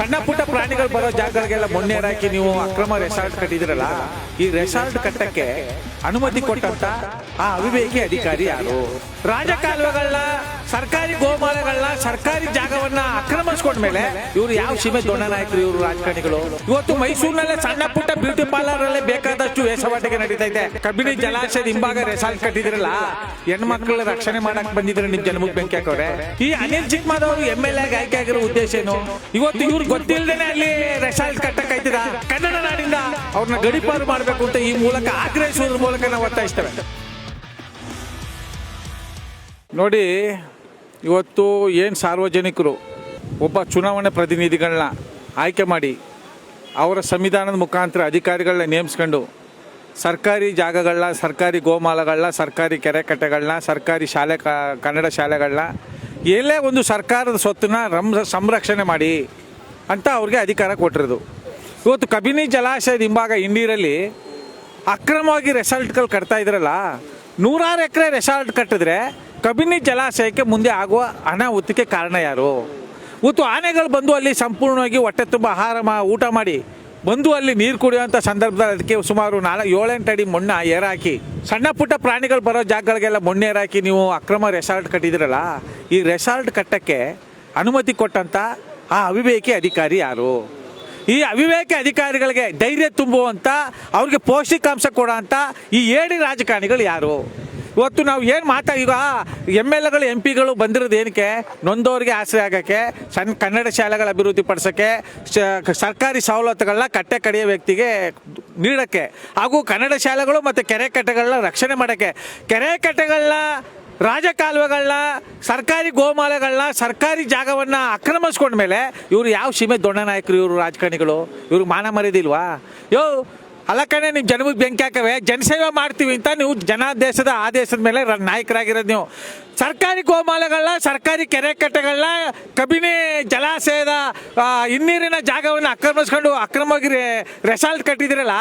ಸಣ್ಣ ಪುಟ್ಟ ಪ್ರಾಣಿಗಳು ಬರೋ ಜಾಗಗಳಿಗೆಲ್ಲ ಮೊನ್ನೆ ಹಾಕಿ ನೀವು ಅಕ್ರಮ ರೆಸಾರ್ಟ್ ಕಟ್ಟಿದಿರಲ್ಲ ಈ ರೆಸಾರ್ಟ್ ಕಟ್ಟಕ್ಕೆ ಅನುಮತಿ ಕೊಟ್ಟಂತ ಆ ಅವಿವೇಕಿ ಅಧಿಕಾರಿ ಯಾರು? ರಾಜಕಾಲುವೆಗಳನ್ನ ಸರ್ಕಾರಿ ಗೋಮಾಲೆಗಳನ್ನ ಸರ್ಕಾರಿ ಜಾಗವನ್ನ ಆಕ್ರಮಿಸ್ಕೊಂಡ್ಮೇಲೆ ಇವ್ರು ಯಾವ ಸೀಮೆ ದೊಡ್ಡ ನಾಯಕರು ಇವರು ರಾಜಕಾರಣಿಗಳು? ಇವತ್ತು ಮೈಸೂರಿನಲ್ಲೇ ಸಣ್ಣ ಪುಟ್ಟ ಬ್ಯೂಟಿ ಪಾರ್ಲರ್ ಅಲ್ಲೇ ಬೇಕಾದಷ್ಟು ವೇಷವಾಟಿಕೆ ನಡೀತಾ ಇದೆ ಕಬಿನಿ ಜಲಾಶಯದ ಹಿಂಭಾಗ ರೆಸಾರ್ಟ್ ಕಟ್ಟಿದ್ರಲ್ಲ ಹೆಣ್ಮಕ್ಳ ರಕ್ಷಣೆ ಮಾಡಕ್ ಬಂದಿದ್ರೆ ನಿಮ್ ಜನ್ಮಕ್ ಬೆಂಕಿ ಹಾಕೋರೆ. ಈ ಅನಿಲ್ ಚಿಕ್ಕಮಾದವರು ಎಂ ಎಲ್ ಎ ಆಯ್ಕೆ ಆಗಿರೋ ಉದ್ದೇಶ ಏನು? ಇವತ್ತು ಇವ್ರು ಗೊತ್ತಿಲ್ಲದೇನೆ ಅಲ್ಲಿ ರೆಸಾರ್ಟ್ ಕಟ್ಟಕ್ ಕನ್ನಡ ನಾಡಿಂದ ಅವ್ರನ್ನ ಗಡಿಪಾರು ಮಾಡ್ಬೇಕು ಅಂತ ಈ ಮೂಲಕ ಆಗ್ರಹಿಸುವುದ್ರ ಮೂಲಕ ನಾವು ಒತ್ತಾಯಿಸ್ತೇವೆ. ನೋಡಿ ಇವತ್ತು ಏನು ಸಾರ್ವಜನಿಕರು, ಒಬ್ಬ ಚುನಾವಣೆ ಪ್ರತಿನಿಧಿಗಳನ್ನ ಆಯ್ಕೆ ಮಾಡಿ ಅವರ ಸಂವಿಧಾನದ ಮುಖಾಂತರ ಅಧಿಕಾರಿಗಳನ್ನ ನೇಮಿಸ್ಕೊಂಡು ಸರ್ಕಾರಿ ಜಾಗಗಳನ್ನ, ಸರ್ಕಾರಿ ಗೋಮಾಲಗಳನ್ನ ಸರ್ಕಾರಿ ಕೆರೆ ಕಟ್ಟೆಗಳನ್ನ ಸರ್ಕಾರಿ ಶಾಲೆ ಕನ್ನಡ ಶಾಲೆಗಳನ್ನ ಎಲ್ಲೇ ಒಂದು ಸರ್ಕಾರದ ಸ್ವತ್ತನ್ನ ರಮ್ ಸಂರಕ್ಷಣೆ ಮಾಡಿ ಅಂತ ಅವ್ರಿಗೆ ಅಧಿಕಾರ ಕೊಟ್ಟಿರೋದು. ಇವತ್ತು ಕಬಿನಿ ಜಲಾಶಯದ ಹಿಂಭಾಗ ಇಂಡೀರಲ್ಲಿ ಅಕ್ರಮವಾಗಿ ರೆಸಾರ್ಟ್ಗಳು ಕಟ್ತಾ ಇದ್ರಲ್ಲ, ನೂರಾರು ಎಕರೆ ರೆಸಾರ್ಟ್ ಕಟ್ಟಿದ್ರೆ ಕಬಿನಿ ಜಲಾಶಯಕ್ಕೆ ಮುಂದೆ ಆಗುವ ಅನಾಹುತಕ್ಕೆ ಕಾರಣ ಯಾರು? ಇವತ್ತು ಆನೆಗಳು ಬಂದು ಅಲ್ಲಿ ಸಂಪೂರ್ಣವಾಗಿ ಹೊಟ್ಟೆ ತುಂಬ ಆಹಾರ ಮಾ, ಊಟ ಮಾಡಿ ಬಂದು ಅಲ್ಲಿ ನೀರು ಕುಡಿಯುವಂಥ ಸಂದರ್ಭದಲ್ಲಿ ಅದಕ್ಕೆ ಸುಮಾರು ನಾಲ್ಕು, ಏಳೆಂಟು ಅಡಿ ಮಣ್ಣು ಏರಾಕಿ, ಸಣ್ಣ ಪುಟ್ಟ ಪ್ರಾಣಿಗಳು ಬರೋ ಜಾಗಗಳಿಗೆಲ್ಲ ಮಣ್ಣು ಏರಾಕಿ ನೀವು ಅಕ್ರಮ ರೆಸಾರ್ಟ್ ಕಟ್ಟಿದಿರಲ್ಲ ಈ ರೆಸಾರ್ಟ್ ಕಟ್ಟಕ್ಕೆ ಅನುಮತಿ ಕೊಟ್ಟಂಥ ಆ ಅವಿವೇಕಿ ಅಧಿಕಾರಿ ಯಾರು? ಈ ಅವಿವೇಕಿ ಅಧಿಕಾರಿಗಳಿಗೆ ಧೈರ್ಯ ತುಂಬುವಂಥ ಅವ್ರಿಗೆ ಪೌಷ್ಟಿಕಾಂಶ ಕೊಡೋಂಥ ಈ ಏಡಿ ರಾಜಕಾರಣಿಗಳು ಯಾರು? ಇವತ್ತು ನಾವು ಏನು ಮಾತಾ ಈಗ ಎಂ ಎಲ್ ಎಗಳು, ಎಂ ಪಿಗಳು ಬಂದಿರೋದು ಏನಕ್ಕೆ? ನೊಂದವರಿಗೆ ಆಸರೆ ಆಗೋಕ್ಕೆ ಸಣ್ಣ ಕನ್ನಡ ಶಾಲೆಗಳ ಅಭಿವೃದ್ಧಿ ಪಡಿಸೋಕ್ಕೆ ಸರ್ಕಾರಿ ಸವಲತ್ತುಗಳನ್ನ ಕಟ್ಟೆ ಕಡೆಯ ವ್ಯಕ್ತಿಗೆ ನೀಡೋಕ್ಕೆ, ಹಾಗೂ ಕನ್ನಡ ಶಾಲೆಗಳು ಮತ್ತು ಕೆರೆ ಕಟ್ಟೆಗಳನ್ನ ರಕ್ಷಣೆ ಮಾಡೋಕ್ಕೆ. ಕೆರೆ ಕಟ್ಟೆಗಳನ್ನ, ರಾಜಕಾಲುವೆಗಳನ್ನ, ಸರ್ಕಾರಿ ಗೋಮಾಲೆಗಳನ್ನ ಸರ್ಕಾರಿ ಜಾಗವನ್ನ ಆಕ್ರಮಿಸ್ಕೊಂಡ್ಮೇಲೆ ಇವರು ಯಾವ ಸೀಮೆ ದೊಡ್ಡ ನಾಯಕರು, ಇವರು ರಾಜಕಾರಣಿಗಳು? ಇವ್ರಿಗೆ ಮಾನ ಮರ್ಯಾದಿಲ್ವಾ ಯೋ ಅಲ್ಲ ಕಣೆ, ನೀವು ಜನಮಗೆ ಬೆಂಕಿ ಹಾಕವೆ, ಜನಸೇವೆ ಮಾಡ್ತೀವಿ ಅಂತ ನೀವು ಜನಾದೇಶದ ಆದೇಶದ ಮೇಲೆ ನಾಯಕರಾಗಿರೋದು ನೀವು. ಸರ್ಕಾರಿ ಗೋಮಾಲೆಗಳನ್ನ ಸರ್ಕಾರಿ ಕೆರೆ ಕಟ್ಟೆಗಳನ್ನ, ಕಬಿನಿ ಜಲಾಶಯದ ಹಿನ್ನೀರಿನ ಜಾಗವನ್ನು ಆಕ್ರಮಿಸ್ಕೊಂಡು ಅಕ್ರಮವಾಗಿ ರೆಸಾಲ್ಟ್ ಕಟ್ಟಿದಿರಲ್ಲ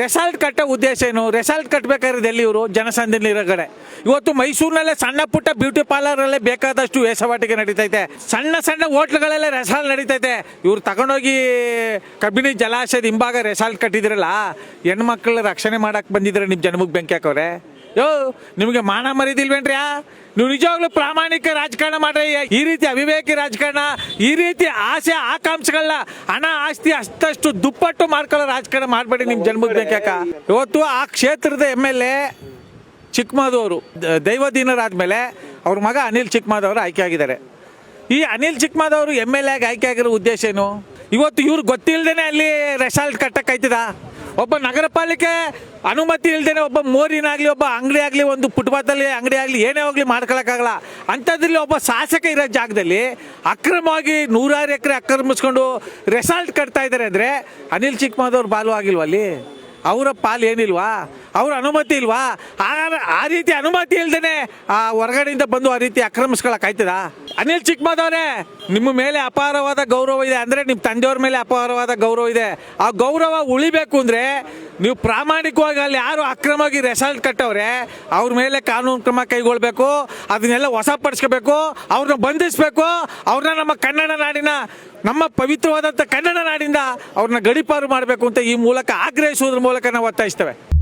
ರೆಸಾರ್ಟ್ ಕಟ್ಟೋ ಉದ್ದೇಶ ಏನು? ರೆಸಾರ್ಟ್ ಕಟ್ಟಬೇಕಾದ್ರೆ ಎಲ್ಲಿ ಇವರು? ಜನಸಂದಣಿ ಇರೋ ಕಡೆ ಇವತ್ತು ಮೈಸೂರಿನಲ್ಲೇ ಸಣ್ಣ ಪುಟ್ಟ ಬ್ಯೂಟಿ ಪಾರ್ಲರಲ್ಲೇ ಬೇಕಾದಷ್ಟು ವೇಸವಾಟಿಕೆ ನಡೀತೈತೆ. ಸಣ್ಣ ಸಣ್ಣ ಹೋಟ್ಲುಗಳಲ್ಲೇ ರೆಸಾರ್ಟ್ ನಡೀತೈತೆ. ಇವ್ರು ತಗೊಂಡೋಗಿ ಕಬಿನಿ ಜಲಾಶಯದ ಹಿಂಭಾಗ ರೆಸಾರ್ಟ್ ಕಟ್ಟಿದ್ರಲ್ಲ ಹೆಣ್ಮಕ್ಳ ರಕ್ಷಣೆ ಮಾಡಕ್ಕೆ ಬಂದಿದ್ರೆ ನಿಮ್ಮ ಜನ್ಮಕ್ಕೆ ಬೆಂಕಿ ಹಾಕವ್ರೆ ಯೋ, ನಿಮಗೆ ಮಾನ ಮರಿದಿಲ್ವೇನ್ರ್ಯಾ ನೀವು ನಿಜವಾಗ್ಲೂ ಪ್ರಾಮಾಣಿಕ ರಾಜಕಾರಣ ಮಾಡ್ರಿ. ಈ ರೀತಿ ಅವಿವೇಕಿ ರಾಜಕಾರಣ, ಈ ರೀತಿ ಆಸೆ, ಆಕಾಂಕ್ಷೆಗಳನ್ನ ಹಣ, ಆಸ್ತಿ ಅಷ್ಟಷ್ಟು ದುಪ್ಪಟ್ಟು ಮಾಡ್ಕೊಳ್ಳೋ ರಾಜಕಾರಣ ಮಾಡಬೇಡಿ ನಿಮ್ಮ ಜನ್ಮಕ್ಕೆ ಇವತ್ತು ಆ ಕ್ಷೇತ್ರದ ಎಂ ಎಲ್ ಎ ಚಿಕ್ಕಮಾದವರು ದೈವದೀನರಾದ್ಮೇಲೆ ಅವ್ರ ಮಗ ಅನಿಲ್ ಚಿಕ್ಕಮಾದವರು ಆಯ್ಕೆ ಆಗಿದ್ದಾರೆ. ಈ ಅನಿಲ್ ಚಿಕ್ಕಮಾದವರು ಎಂ ಎಲ್ ಎಗೆ ಆಯ್ಕೆ ಆಗಿರೋ ಉದ್ದೇಶ ಏನು? ಇವತ್ತು ಇವ್ರು ಗೊತ್ತಿಲ್ಲದೇನೆ ಅಲ್ಲಿ ರೆಸಾಲ್ಟ್ ಕಟ್ಟಕ್ಕೆ ಒಬ್ಬ ನಗರ ಪಾಲಿಕೆ ಅನುಮತಿ ಇಲ್ದೇನೆ ಒಬ್ಬ ಮೋರಿನಾಗಲಿ, ಒಬ್ಬ ಅಂಗಡಿ ಆಗಲಿ ಒಂದು ಫುಟ್ಪಾತಲ್ಲಿ ಅಂಗಡಿ ಆಗಲಿ, ಏನೇ ಹೋಗ್ಲಿ ಮಾಡ್ಕೊಳಕ್ಕಾಗಲ್ಲ. ಅಂಥದ್ರಲ್ಲಿ ಒಬ್ಬ ಶಾಸಕ ಇರೋ ಜಾಗದಲ್ಲಿ ಅಕ್ರಮವಾಗಿ ನೂರಾರು ಎಕರೆ ಆಕ್ರಮಿಸ್ಕೊಂಡು ರೆಸಾಲ್ಟ್ ಕಟ್ತಾ ಇದ್ದಾರೆ ಅಂದರೆ ಅನಿಲ್ ಚಿಕ್ಕಮಾದವ್ರು ಬಾಲು ಆಗಿಲ್ವಾ ಅಲ್ಲಿ? ಅವರ ಪಾಲು ಏನಿಲ್ವಾ? ಅವ್ರ ಅನುಮತಿ ಇಲ್ವಾ? ಆ ರೀತಿ ಅನುಮತಿ ಇಲ್ದೇನೆ ಆ ಹೊರಗಡೆಯಿಂದ ಬಂದು ಆ ರೀತಿ ಆಕ್ರಮಿಸ್ಕೊಳಕ್ ಆಯ್ತದ ಅನಿಲ್ ಚಿಕ್ಕಮದವ್ರೆ ನಿಮ್ಮ ಮೇಲೆ ಅಪಾರವಾದ ಗೌರವ ಇದೆ. ಅಂದ್ರೆ ನಿಮ್ಮ ತಂದೆಯವ್ರ ಮೇಲೆ ಅಪಾರವಾದ ಗೌರವ ಇದೆ. ಆ ಗೌರವ ಉಳಿಬೇಕು ಅಂದ್ರೆ ನೀವು ಪ್ರಾಮಾಣಿಕವಾಗಿ ಅಲ್ಲಿ ಯಾರು ಅಕ್ರಮವಾಗಿ ರೆಸಲ್ಟ್ ಕಟ್ಟವ್ರೆ, ಅವ್ರ ಮೇಲೆ ಕಾನೂನು ಕ್ರಮ ಕೈಗೊಳ್ಬೇಕು, ಅದನ್ನೆಲ್ಲ ವಶಪಡಿಸ್ಕೋಬೇಕು, ಅವ್ರನ್ನ ಬಂಧಿಸಬೇಕು, ಅವ್ರನ್ನ ನಮ್ಮ ಕನ್ನಡ ನಾಡಿನ, ನಮ್ಮ ಪವಿತ್ರವಾದಂಥ ಕನ್ನಡ ನಾಡಿಂದ ಅವ್ರನ್ನ ಗಡಿಪಾರು ಮಾಡಬೇಕು ಅಂತ ಈ ಮೂಲಕ ಆಗ್ರಹಿಸುವುದ್ರ ಮೂಲಕ ನಾವು ಒತ್ತಾಯಿಸ್ತೇವೆ.